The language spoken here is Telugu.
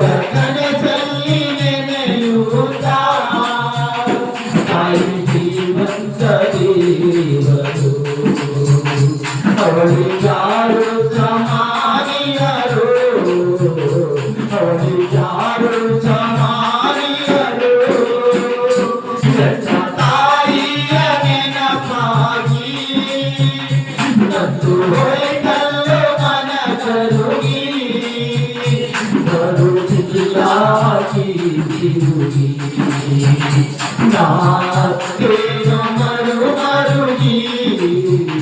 Thank you. నా ప్రేమ మరుగు మరుగీ